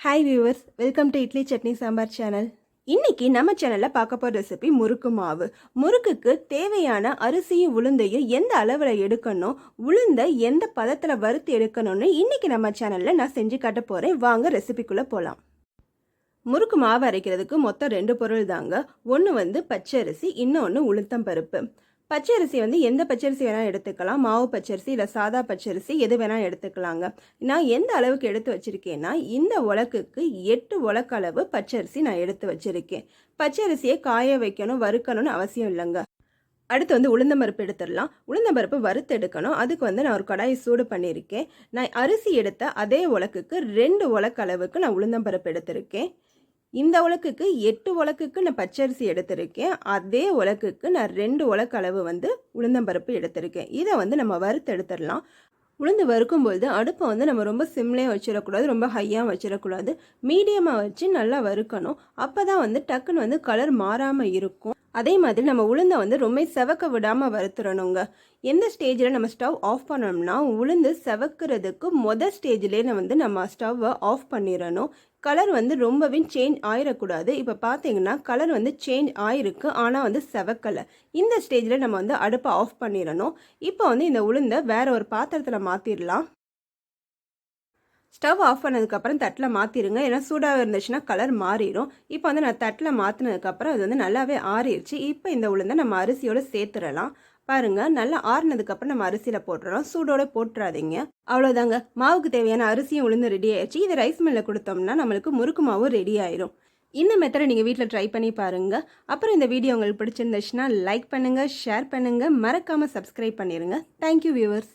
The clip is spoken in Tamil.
Hi viewers welcome to idli chutney sambar channel இன்னைக்கு நம்ம சேனலில் பார்க்க போகிற ரெசிபி முறுக்கு மாவு. முறுக்குக்கு தேவையான அரிசியும் உளுந்தையும் எந்த அளவில் எடுக்கணும் உளுந்த எந்த பதத்தில் வறுத்து எடுக்கணும்னு இன்னைக்கு நம்ம சேனலில் நான் செஞ்சு காட்ட போகிறேன் வாங்க ரெசிபிக்குள்ளே போகலாம் முறுக்கு மாவு அரைக்கிறதுக்கு மொத்தம் ரெண்டு பொருள் தாங்க. ஒன்று வந்து பச்சரிசி இன்னொன்று உளுத்தம் பருப்பு. பச்சரிசி வந்து எந்த பச்சரிசி வேணால் எடுத்துக்கலாம். மாவு பச்சரிசி இல்லை சாதா பச்சரிசி எது வேணால் எடுத்துக்கலாங்க. நான் எந்த அளவுக்கு எடுத்து வச்சுருக்கேன்னா இந்த உலக்குக்கு எட்டு உலக்களவு பச்சரிசி நான் எடுத்து வச்சுருக்கேன். பச்சரிசியை காய வைக்கணும் வறுக்கணும்னு அவசியம் இல்லைங்க. அடுத்து வந்து உளுந்தம்பருப்பு எடுத்துடலாம். உளுந்தம்பருப்பு வறுத்து எடுக்கணும். அதுக்கு வந்து நான் ஒரு கடாயை சூடு பண்ணியிருக்கேன். நான் அரிசி எடுத்த அதே உலக்குக்கு ரெண்டு உலக்களவுக்கு நான் உளுந்தம்பருப்பு எடுத்திருக்கேன். இந்த உலக்குக்கு எட்டு உலக்குக்கு நான் பச்சரிசி எடுத்திருக்கேன். அதே உலக்குக்கு நான் ரெண்டு உலக்கு அளவு வந்து உளுந்தம்பருப்பு எடுத்திருக்கேன். இதை வந்து நம்ம வறுத்து எடுத்துடலாம். உளுந்து வறுக்கும்பொழுது அடுப்பை வந்து நம்ம ரொம்ப சிம்லேயே வச்சிடக்கூடாது ரொம்ப ஹையாக வச்சிடக்கூடாது. மீடியமாக வச்சு நல்லா வறுக்கணும். அப்போ தான் வந்து டக்குன்னு வந்து கலர் மாறாமல் இருக்கும். அதே மாதிரி நம்ம உளுந்தை வந்து ரொம்ப செவக்க விடாமல் வறுத்துடணுங்க எந்த ஸ்டேஜில் நம்ம ஸ்டவ் ஆஃப் பண்ணோம்னா உளுந்து செவக்கிறதுக்கு மொதல் ஸ்டேஜ்லேயே வந்து நம்ம ஸ்டவ்வை ஆஃப் பண்ணிடணும் கலர் வந்து ரொம்பவே சேஞ்ச் ஆயிடக்கூடாது இப்போ பார்த்தீங்கன்னா கலர் வந்து சேஞ்ச் ஆயிருக்கு ஆனால் வந்து செவக்கலை. இந்த ஸ்டேஜில் நம்ம வந்து அடுப்பை ஆஃப் பண்ணிடணும் இப்போ வந்து இந்த உளுந்தை வேற ஒரு பாத்திரத்தில் மாற்றிடலாம் ஸ்டவ் ஆஃப் பண்ணதுக்கப்புறம் தட்டில் மாற்றிடுங்க ஏன்னா சூடாக இருந்துச்சுன்னா கலர் மாறிடும் இப்போ வந்து நான் தட்டில் மாற்றினதுக்கப்புறம் அது வந்து நல்லாவே ஆறிடுச்சு இப்போ இந்த உளுந்தை நம்ம அரிசியோடு சேர்த்துடலாம் பாருங்கள் நல்லா ஆறுனதுக்கப்புறம் நம்ம அரிசியில் போட்டுறோம் சூடோடு போட்டுறாதீங்க. அவ்வளோதாங்க மாவுக்கு தேவையான அரிசியும் உளுந்து ரெடி ஆயிடுச்சு. இதை ரைஸ் மில்லில் கொடுத்தோம்னா நம்மளுக்கு முறுக்கு மாவும் ரெடி ஆயிரும். இந்த மெத்தடை நீங்கள் வீட்டில் ட்ரை பண்ணி பாருங்கள் அப்புறம் இந்த வீடியோ உங்களுக்கு பிடிச்சிருந்துச்சுன்னா லைக் பண்ணுங்கள் ஷேர் பண்ணுங்கள் மறக்காமல் சப்ஸ்கிரைப் பண்ணிடுங்க தேங்க்யூ வியூவர்ஸ்